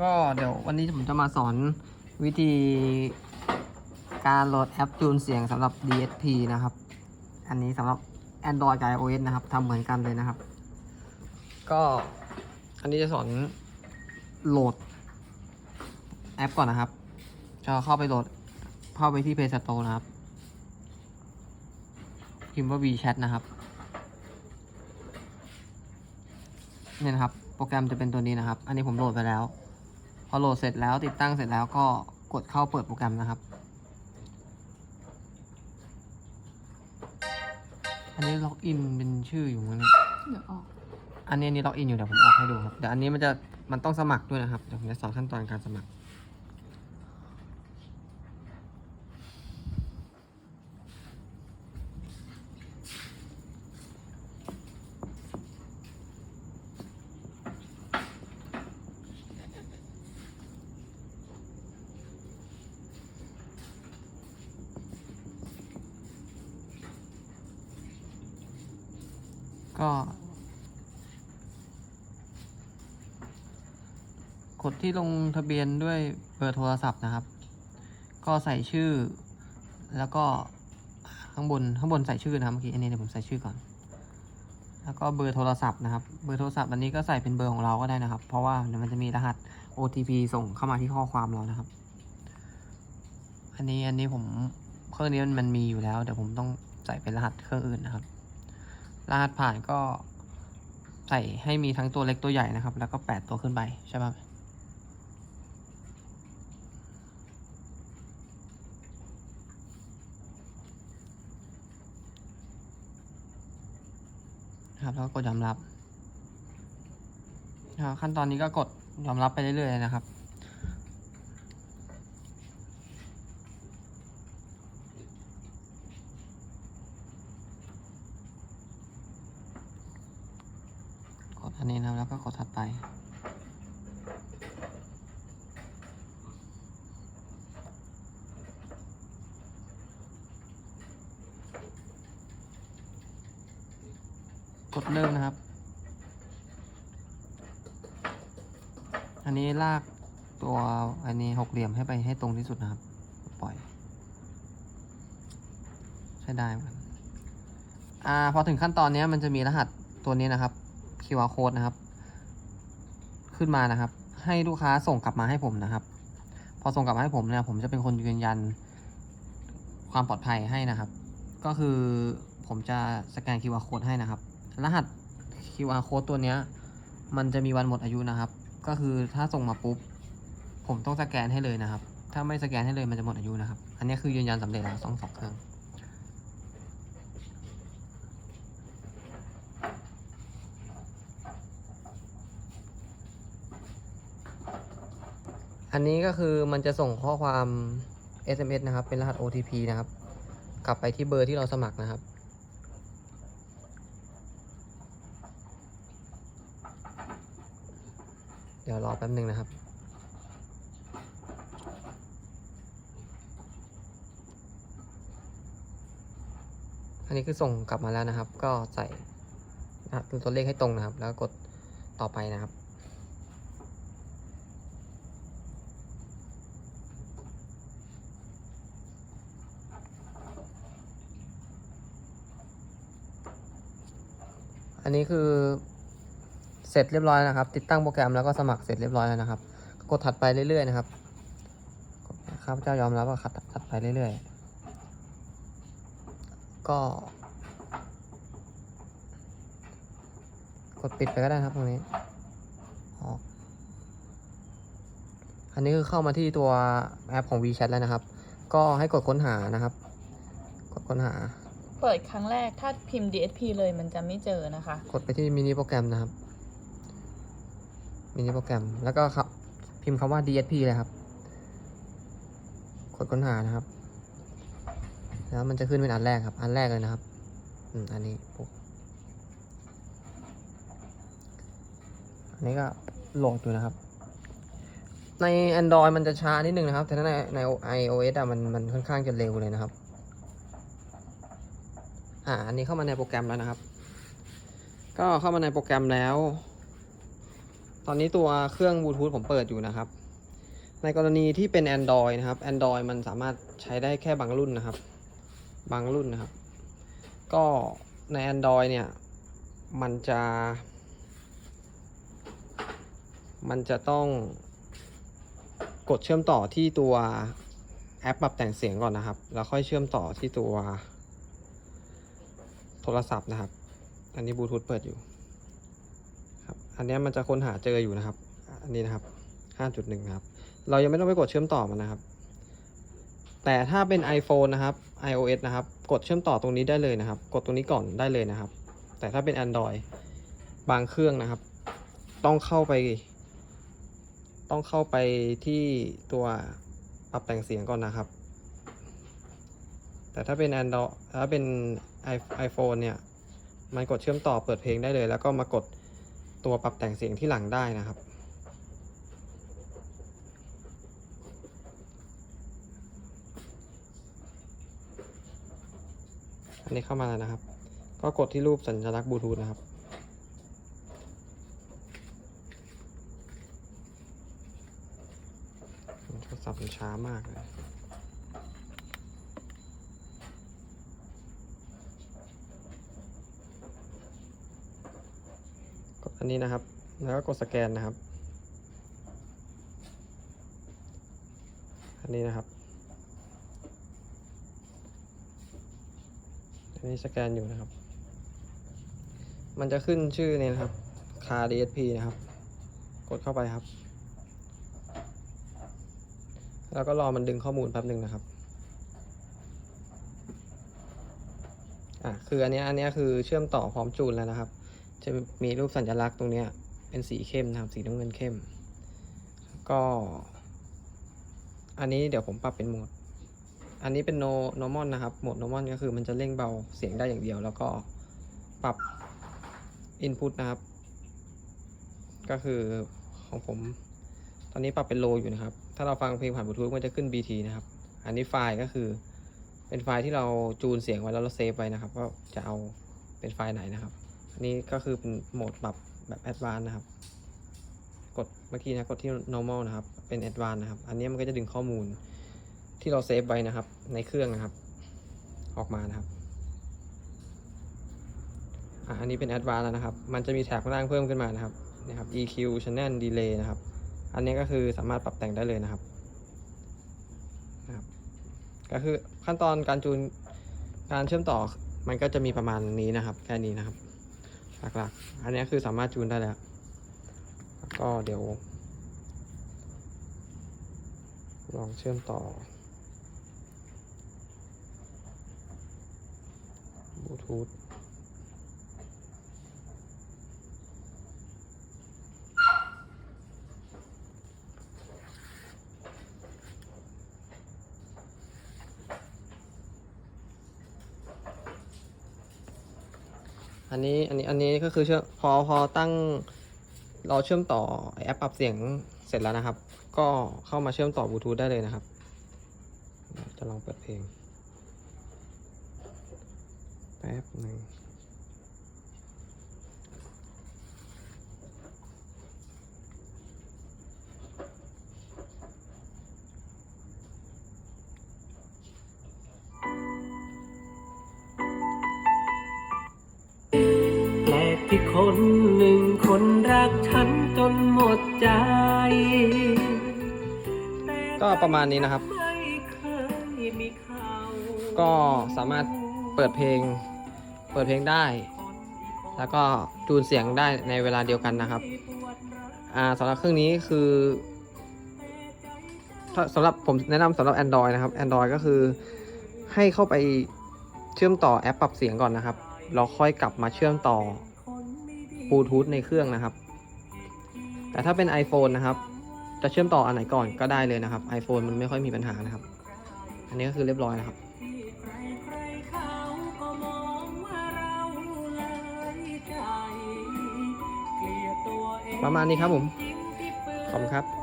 ก็เดี๋ยววันนี้ผมจะมาสอนวิธีการโหลดแอปจูนเสียงสำหรับ DSP นะครับ อันนี้สำหรับ Android กับ iOS นะครับทำเหมือนกันเลยนะครับ ก็อันนี้จะสอนโหลดแอปก่อนนะครับ จะเข้าไปโหลดเข้าไปที่ Play Store นะครับ พิมพ์ว่า WeChat นะครับเนี่ยนะครับ โปรแกรมจะเป็นตัวนี้นะครับ อันนี้ผมโหลดไปแล้ว อโหลดเสร็จแล้วติดตั้งเสร็จแล้วก็กดเข้าเปิดโปรแกรมนะครับ อันนี้ล็อกอินเป็นชื่ออยู่มั้งเนี่ยเดี๋ยวออกอันนี้อันนี้ล็อกอินอยู่เดี๋ยวผมออกให้ดูครับเดี๋ยวอันนี้มันจะมันต้องสมัครด้วยนะครับเดี๋ยวผมจะสอนขั้นตอนการสมัคร ก็ กดที่ลงทะเบียนด้วยเบอร์โทรศัพท์นะครับ ก็ใส่ชื่อ แล้วก็ข้างบนข้างบนใส่ชื่อนะครับเมื่อกี้อันนี้เดี๋ยวผมใส่ชื่อก่อน แล้วก็เบอร์โทรศัพท์นะครับเบอร์โทรศัพท์อันนี้ก็ใส่เป็นเบอร์ของเราก็ได้นะครับ เพราะว่าเดี๋ยวมันจะมีรหัส OTP ส่งเข้ามาที่ข้อความเรานะครับ อันนี้อันนี้ผมเครื่องนี้มันมันมีอยู่แล้ว เดี๋ยวผมต้องใส่เป็นรหัสเครื่องอื่นนะครับ รหัสผ่านก็ใส่ให้มีทั้งตัวเล็กตัวใหญ่นะครับ แล้วก็แปดตัวขึ้นไปใช่ปะนะครับแล้วก็กดยอมรับครับ ขั้นตอนนี้ก็กดยอมรับไปเรื่อยๆนะครับ อันนี้นะครับแล้วก็กดถัดไป กดเริ่มนะครับ อันนี้ลากตัวอันนี้หกเหลี่ยมให้ไปให้ตรงที่สุดนะครับ ปล่อย ใช้ได้เหมือนกันอ่าพอถึงขั้นตอนนี้มันจะมีรหัสตัวนี้นะครับ QR code นะครับ ขึ้นมานะครับ ให้ลูกค้าส่งกลับมาให้ผมนะครับ พอส่งกลับมาให้ผมเนี่ย ผมจะเป็นคนยืนยันความปลอดภัยให้นะครับ ก็คือผมจะสแกน QR code ให้นะครับ รหัส QR code ตัวเนี้ย มันจะมีวันหมดอายุนะครับ ก็คือถ้าส่งมาปุ๊บ ผมต้องสแกนให้เลยนะครับ ถ้าไม่สแกนให้เลยมันจะหมดอายุนะครับ อันนี้คือยืนยันสำเร็จแล้วสองสองเครื่อง อันนี้ก็คือมันจะส่งข้อความ SMS นะครับ เป็นรหัส OTP นะครับ กลับไปที่เบอร์ที่เราสมัครนะครับ เดี๋ยวรอแป๊บหนึ่งนะครับอันนี้คือส่งกลับมาแล้วนะครับ ก็ใส่ตัวเลขให้ตรงนะครับ แล้วกดต่อไปนะครับ อันนี้คือเสร็จเรียบร้อยนะครับ ติดตั้งโปรแกรมแล้วก็สมัครเสร็จเรียบร้อยแล้วนะครับ กดถัดไปเรื่อยๆนะครับข้าพเจ้ายอมรับว่าขัดถัดไปเรื่อยๆ ก็ กดปิดไปก็ได้ครับตรงนี้ออกอันนี้คือเข้ามาที่ตัวแอปของ WeChat แล้วนะครับ ก็ให้กดค้นหานะครับ กดค้นหา เปิดครั้งแรกถ้าพิมพ์ DSP เลยมันจะไม่เจอนะคะ กดไปที่มินิโปรแกรมนะครับ มินิโปรแกรม แล้วก็ครับ พิมพ์คำว่า DSP เลยครับ กดค้นหานะครับ แล้วมันจะขึ้นเป็นอันแรกครับ อันแรกเลยนะครับ อืม อันนี้ปุ๊บอันนี้ก็โหลดอยู่นะครับ ใน Android มันจะช้านิดนึงนะครับ แต่ในใน iOS อะมันมันค่อนข้างจะเร็วเลยนะครับ อ่า อันนี้เข้ามาในโปรแกรมแล้วนะครับ ก็เข้ามาในโปรแกรมแล้ว ตอนนี้ตัวเครื่องบลูทูธผมเปิดอยู่นะครับ ในกรณีที่เป็น Android นะครับ Android มันสามารถใช้ได้แค่บางรุ่นนะครับ บางรุ่นนะครับ ก็ใน Android เนี่ย มันจะ มันจะต้องกดเชื่อมต่อที่ตัวแอปปรับแต่งเสียงก่อนนะครับ แล้วค่อยเชื่อมต่อที่ตัว โทรศัพท์นะครับ อันนี้บลูทูธเปิดอยู่ครับ อันนี้มันจะค้นหาเจออยู่นะครับ อันนี้นะครับ 5.1 นะครับ เรายังไม่ต้องไปกดเชื่อมต่อมันนะครับ แต่ถ้าเป็น iPhone นะครับ iOS นะครับ กดเชื่อมต่อตรงนี้ได้เลยนะครับ กดตรงนี้ก่อนได้เลยนะครับ แต่ถ้าเป็น Android บางเครื่องนะครับ ต้องเข้าไป ต้องเข้าไปที่ตัวปรับแต่งเสียงก่อนนะครับ แต่ถ้าเป็น Android ถ้าเป็น iPhone เนี่ย มันกดเชื่อมต่อเปิดเพลงได้เลย แล้วก็มากดตัวปรับแต่งเสียงที่หลังได้นะครับ อันนี้เข้ามาแล้วนะครับ ก็กดที่รูปสัญลักษณ์บลูทูธนะครับโทรศัพท์มันช้ามากเลย อันนี้นะครับ แล้วก็กดสแกนนะครับ อันนี้นะครับ อันนี้สแกนอยู่นะครับ มันจะขึ้นชื่อนี่นะครับคา DSP นะครับ กดเข้าไปครับ แล้วก็รอมันดึงข้อมูลแป๊บหนึ่งนะครับอะคืออันนี้อันนี้คือเชื่อมต่อพร้อมจูนแล้วนะครับ จะมีรูปสัญลักษณ์ตรงนี้เป็นสีเข้มนะครับ สีน้ำเงินเข้ม ก็ อันนี้เดี๋ยวผมปรับเป็นโหมด อันนี้เป็น no normal นะครับ โหมด normal ก็คือมันจะเร่งเบาเสียงได้อย่างเดียว แล้วก็ปรับ input นะครับ ก็คือของผม ตอนนี้ปรับเป็น low อยู่นะครับ ถ้าเราฟังเพลงผ่านบลูทูธมันจะขึ้น BT นะครับ อันนี้ไฟล์ก็คือเป็นไฟล์ที่เราจูนเสียงไว้แล้วเราเซฟไว้นะครับว่าจะเอาเป็นไฟล์ไหนนะครับ นี้ก็คือเป็นโหมดปรับแบบ a d v a n c e นะครับ กดเมื่อกี้นะกดที่ normal นะครับ เป็น a d v a n c e นะครับ อันนี้มันก็จะดึงข้อมูลที่เราเซฟไว้นะครับ ในเครื่องนะครับ ออกมานะครับอะอันนี้เป็น a d v a n c e แล้วนะครับ มันจะมีแท็บข้างล่างเพิ่มขึ้นมานะครับนะครับ EQ channel delay นะครับ อันนี้ก็คือสามารถปรับแต่งได้เลยนะครับนะครับ ก็คือขั้นตอนการจูนการเชื่อมต่อมันก็จะมีประมาณนี้นะครับ แค่นี้นะครับ หลักๆ อันนี้คือสามารถจูนได้แล้ว แล้วก็เดี๋ยว ลองเชื่อมต่อบลูทูธ อันนี้อันนี้อันนี้ก็คือเชื่อพอพอตั้งเราเชื่อมต่อแอปปรับเสียงเสร็จแล้วนะครับ ก็เข้ามาเชื่อมต่อบลูทูธได้เลยนะครับ จะลองเปิดเพลงแป๊บหนึ่ง คนหนึ่งคนรักฉันจนหมดใจ ก็ประมาณนี้นะครับไม่เคยมีข่าวก็สามารถเปิดเพลง เปิดเพลงได้ แล้วก็จูนเสียงได้ในเวลาเดียวกันนะครับอ่าสำหรับเครื่องนี้คือถ้าสำหรับผมแนะนำสำหรับ Android นะครับ Android ก็คือให้เข้าไปเชื่อมต่อแอปปรับเสียงก่อนนะครับแล้วค่อยกลับมาเชื่อมต่อ บลูทูธในเครื่องนะครับ แต่ถ้าเป็น iPhone นะครับ จะเชื่อมต่ออันไหนก่อนก็ได้เลยนะครับ iPhone มันไม่ค่อยมีปัญหานะครับ อันนี้ก็คือเรียบร้อยนะครับมาประมาณนี้ครับผม ขอบคุณครับ